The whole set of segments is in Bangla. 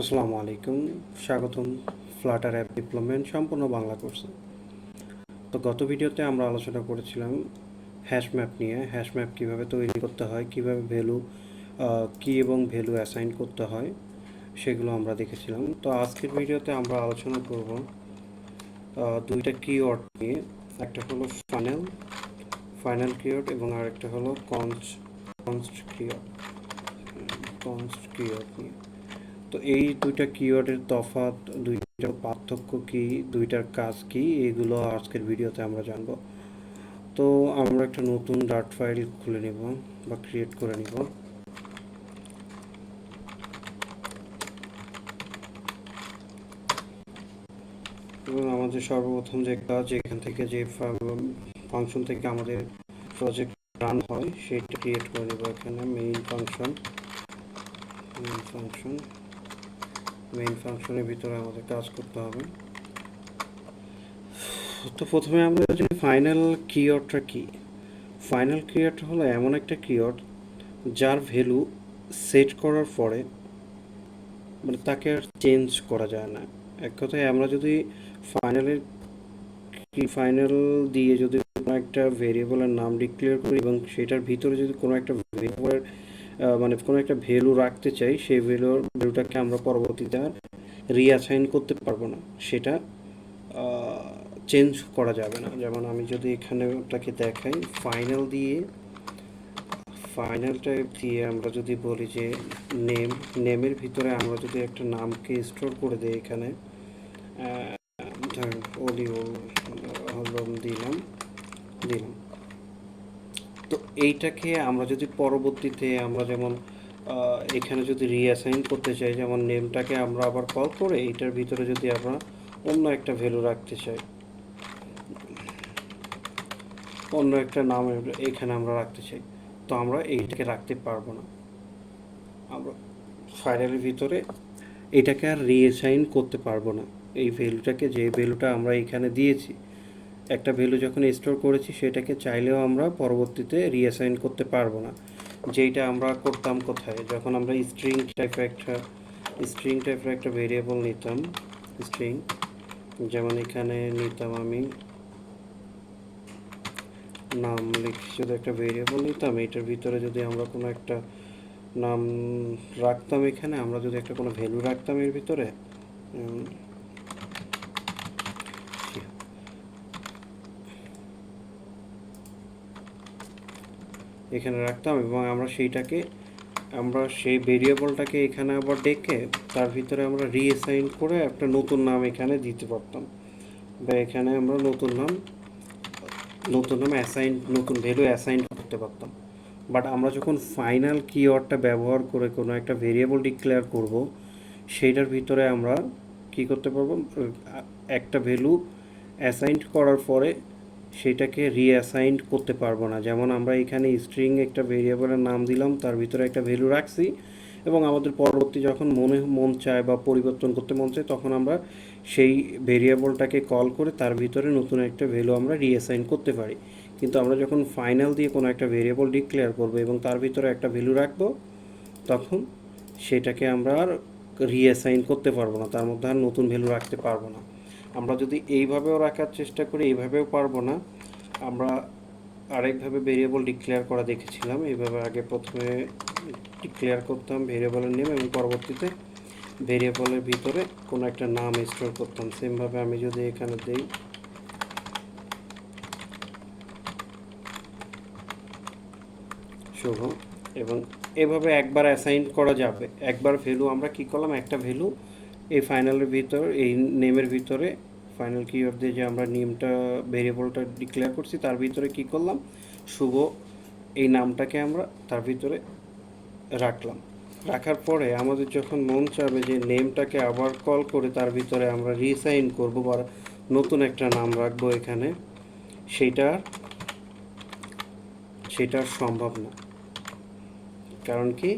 আসসালামু আলাইকুম। স্বাগতম ফ্লাটার অ্যাপ ডেভেলপমেন্ট সম্পূর্ণ বাংলা কোর্সে তো গত ভিডিওতে আমরা আলোচনা করেছিলাম হ্যাশ ম্যাপ নিয়ে। হ্যাশ ম্যাপ কীভাবে তৈরি করতে হয়, কীভাবে ভ্যালু কী এবং ভ্যালু অ্যাসাইন করতে হয়, সেগুলো আমরা দেখেছিলাম। তো আজকের ভিডিওতে আমরা আলোচনা করব দুইটা কিওয়ার্ড নিয়ে। একটা হলো ফাইনাল ফাইনাল কিওয়ার্ড এবং আরেকটা হলো const const keyword const keyword নিয়ে। তো এই দুইটা কিওয়ার্ডের তফাৎ, দুইটার পার্থক্য কি, দুইটার কাজ কি, এগুলো আজকের ভিডিওতে আমরা জানব। তো আমরা একটা নতুন ডাট ফাইল খুলে নিব বা ক্রিয়েট করে নিব। এবং আমাদের সর্বপ্রথম যে কাজ, এখান থেকে যে ফাংশন থেকে আমাদের প্রজেক্ট রান হয়, সেটা ক্রিয়েট করে নেব এখানে main function main function main ফাংশনের ভিতরে আমাদের কাজ করতে হবে। তো প্রথমে আমরা যে ফাইনাল কিওয়ার্ডটা কি? ফাইনাল কিওয়ার্ড হলো এমন একটা কিওয়ার্ড যার ভ্যালু সেট করার পরে মানে তাকে আর চেঞ্জ করা যায় না। এক কথায় আমরা যদি ফাইনালের কি ফাইনাল দিয়ে যদি কোনো একটা ভেরিয়েবলের নাম ডিক্লেয়ার করি এবং সেটার ভিতরে যদি কোনো একটা ভেরিয়েবলের মানে কোনো একটা ভ্যালু রাখতে চাই, সেই ভ্যালুর ভ্যালুটাকে আমরা পরবর্তীতে আর রিঅ্যাসাইন করতে পারব না। সেটা চেঞ্জ করা যাবে না। যেমন আমি যদি এখানে ওটাকে দেখাই ফাইনাল দিয়ে ফাইনালটা দিয়ে আমরা যদি বলি যে নেম নেমের ভিতরে আমরা যদি একটা নামকে স্টোর করে দিই এখানে ধরেন অলিও হলম দিলাম দিলাম। তো এইটাকে আমরা যদি পরবর্তীতে আমরা যেমন এখানে যদি রিঅ্যাসাইন করতে চাই, যেমন নেমটাকে আমরা আবার কল করে এইটার ভিতরে যদি আমরা অন্য একটা ভ্যালু রাখতে চাই, অন্য একটা নাম এখানে আমরা রাখতে চাই, তো আমরা এইটাকে রাখতে পারব না। আমরা ফাইনালের ভিতরে এটাকে আর রিঅ্যাসাইন করতে পারব না। এই ভ্যালুটাকে যে ভ্যালুটা আমরা এখানে দিয়েছি একটা ভ্যালু যখন স্টোর করেছি, সেটাকে চাইলেও আমরা পরবর্তীতে রিঅ্যাসাইন করতে পারব না। যেইটা আমরা করতাম কোথায়? যখন আমরা স্ট্রিং টাইপের একটা স্ট্রিং টাইপের একটা ভেরিয়েবল নিতাম স্ট্রিং যেমন এখানে নিতাম আমি নাম লিখে যদি একটা ভেরিয়েবল নিতাম, এটার ভিতরে যদি আমরা কোনো একটা নাম রাখতাম এখানে, আমরা যদি একটা কোনো ভ্যালু রাখতাম এর ভিতরে এখানে রাখতাম এবং আমরা সেইটাকে, আমরা সেই ভেরিয়েবলটাকে এখানে আবার ডেকে তার ভিতরে আমরা রিএসাইন করে একটা নতুন নাম এখানে দিতে পারতাম। বা এখানে আমরা নতুন নাম নতুন নাম অ্যাসাইন নতুন ভ্যালু অ্যাসাইন করতে পারতাম। বাট আমরা যখন ফাইনাল কিওয়ার্ডটা ব্যবহার করে কোনো একটা ভেরিয়েবল ডিক্লেয়ার করব, সেইটার ভিতরে আমরা কি করতে পারব? একটা ভ্যালু অ্যাসাইন করার পরে সেটাকে রিঅ্যাসাইন করতে পারব না। যেমন আমরা এখানে স্ট্রিং একটা ভেরিয়েবলের নাম দিলাম, তার ভিতরে একটা ভ্যালু রাখছি এবং আমাদের পরবর্তী যখন মনে, মন চায় বা পরিবর্তন করতে মন চায়, তখন আমরা সেই ভেরিয়েবলটাকে কল করে তার ভিতরে নতুন একটা ভ্যালু আমরা রিঅ্যাসাইন করতে পারি। কিন্তু আমরা যখন ফাইনাল দিয়ে কোনো একটা ভেরিয়েবল ডিক্লেয়ার করব এবং তার ভিতরে একটা ভ্যালু রাখব, তখন সেটাকে আমরা আর রিঅ্যাসাইন করতে পারব না, তার মধ্যে আর নতুন ভ্যালু রাখতে পারব না। আমরা যদি এইভাবেও রাখার চেষ্টা করি, এইভাবেও পারব না। আমরা আরেকভাবে ভেরিয়েবল ডিক্লেয়ার করা দেখেছিলাম। এইভাবে আগে প্রথমে ডিক্লেয়ার করতাম ভেরিয়েবলের নেম এবং পরবর্তীতে ভেরিয়েবলের ভিতরে কোনো একটা নাম স্টোর করতাম। সেমভাবে আমি যদি এখানে দেই, শুভ, এবং এভাবে একবার অ্যাসাইন করা যাবে। একবার ভ্যালু আমরা কি করলাম? একটা ভ্যালু এই ফাইনালের ভিতর, এই নেমের ভিতরে ফাইনাল কিওয়ার্ড দিয়ে যে আমরা নেমটা ভেরিয়েবলটা ডিক্লেয়ার করছি, তার ভিতরে কি করলাম? শুভ, এই নামটাকে আমরা তার ভিতরে রাখলাম। রাখার পরে আমাদের যখন মন চাবে যে নেমটাকে আবার কল করে তার ভিতরে আমরা রিসাইন করব বা নতুন একটা নাম রাখব এখানে, সেটা সেটা সম্ভব না। কারণ কি?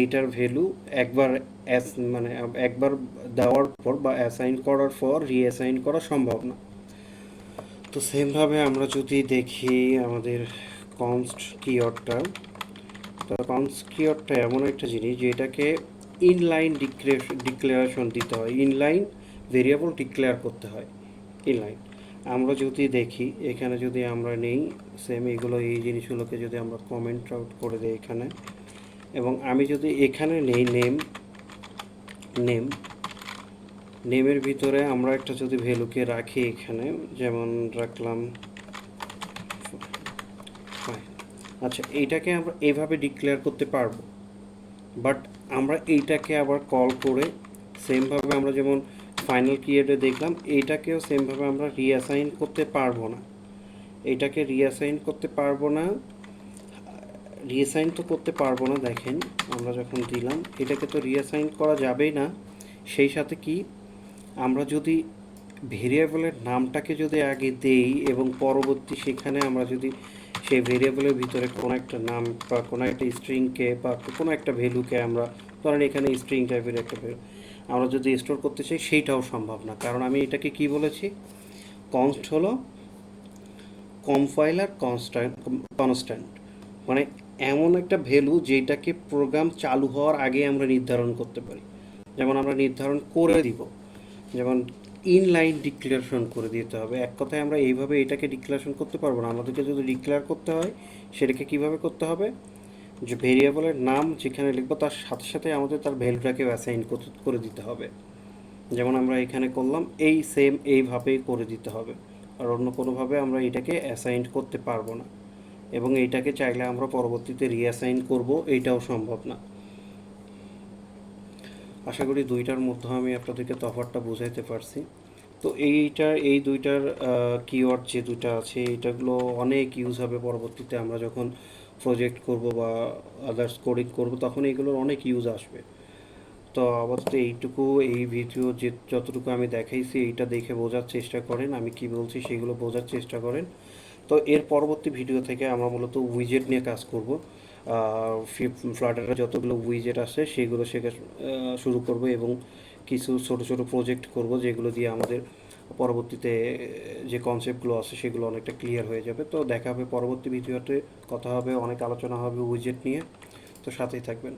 এইটার ভ্যালু একবার অ্যাস মানে একবার দেওয়ার পর বা অ্যাসাইন করার পর রিঅ্যাসাইন করা সম্ভব না। তো সেমভাবে আমরা যদি দেখি আমাদের কনস্ট কিওয়ার্ডটা তো কনস্ট কিওয়ার্ডটা এমন একটা জিনিস যেটাকে ইনলাইন ডিক্লারেশন দিতে হয় ইনলাইন ভেরিয়েবল ডিক্লেয়ার করতে হয় ইনলাইন আমরা যদি দেখি, এখানে যদি আমরা নেই সেম এগুলো, এই জিনিসগুলোকে যদি আমরা কমেন্ট আউট করে দিই এখানে এবং আমি যদি এখানে নেই নেম নেম নেমের ভিতরে আমরা একটা যদি ভ্যালুকে রাখি এখানে, যেমন রাখলাম আচ্ছা এইটাকে আমরা এইভাবে ডিক্লেয়ার করতে পারব। বাট আমরা এইটাকে আবার কল করে সেমভাবে আমরা যেমন ফাইনাল কিওয়ার্ডে দেখলাম, এইটাকেও সেমভাবে আমরা রিঅ্যাসাইন করতে পারব না। এইটাকে রিঅ্যাসাইন করতে পারব না। রিঅ্যাসাইন তো করতে পারব না, দেখেন, আমরা যখন দিলাম, এটাকে তো রিঅ্যাসাইন করা যাবেই না। সেই সাথে কি? আমরা যদি ভেরিয়েবলের নামটাকে যদি আগে দেই এবং পরবর্তী সেখানে আমরা যদি সেই ভেরিয়েবলের ভিতরে কোনো একটা নাম বা কোনো একটা স্ট্রিংকে বা কোনো একটা ভ্যালুকে আমরা, ধরেন এখানে স্ট্রিং টাইপের একটা ভ্যালু আমরা যদি স্টোর করতে চাই, সেইটাও সম্ভব না। কারণ আমি এটাকে কি বলেছি? কনস্ট হলো কম্পাইলার কনস্ট্যান্ট কনস্ট্যান্ট মানে এমন একটা ভ্যালু যেটাকে প্রোগ্রাম চালু হওয়ার আগে আমরা নির্ধারণ করতে পারি। যেমন আমরা নির্ধারণ করে দিব। যেমন ইনলাইন ডিক্লারেশন করে দিতে হবে। এক কথায় আমরা এইভাবে এটাকে ডিক্লারেশন করতে পারব না। আমাদেরকে যদি ডিক্লেয়ার করতে হয়, সেটাকে কীভাবে করতে হবে? যে ভেরিয়েবলের নাম যেখানে লিখব, তার সাথে সাথে আমাদের তার ভ্যালুটাকে অ্যাসাইন করে দিতে হবে। যেমন আমরা এখানে করলাম, এই সেম এইভাবেই করে দিতে হবে। আর অন্য কোনোভাবে আমরা এটাকে অ্যাসাইন করতে পারব না। এবং এইটাকে চাইলে আমরা পরবর্তীতে রিঅ্যাসাইন করব, এইটাও সম্ভব না। আশা করি দুইটার মধ্যে আমি আপনাদেরকে তফাৎটা বুঝাইতে পারছি। তো এইটা, এই দুইটার কিওয়ার্ড যে দুইটা আছে, এইটাগুলো অনেক ইউজ হবে পরবর্তীতে। আমরা যখন প্রজেক্ট করব বা আদার্স কোডিং করব, তখন এগুলোর অনেক ইউজ আসবে। তো আপাতত এইটুকু, এই ভিডিও যে, যতটুকু আমি দেখাইছি, এইটা দেখে বোঝার চেষ্টা করেন। আমি কি বলছি, সেগুলো বোঝার চেষ্টা করেন। তো এর পরবর্তী ভিডিও থেকে আমরা মূলত উইজেট নিয়ে কাজ করব। ফ্লাটারে যতগুলো উইজেট আছে, সেগুলো শেখা শুরু করব এবং কিছু ছোট ছোট প্রজেক্ট করব যেগুলো দিয়ে আমাদের পরবর্তীতে যে কনসেপ্টগুলো আছে সেগুলো অনেকটা ক্লিয়ার হয়ে যাবে। তো দেখা হবে পরবর্তী ভিডিওতে কথা হবে, অনেক আলোচনা হবে উইজেট নিয়ে। তো সাথেই থাকবেন।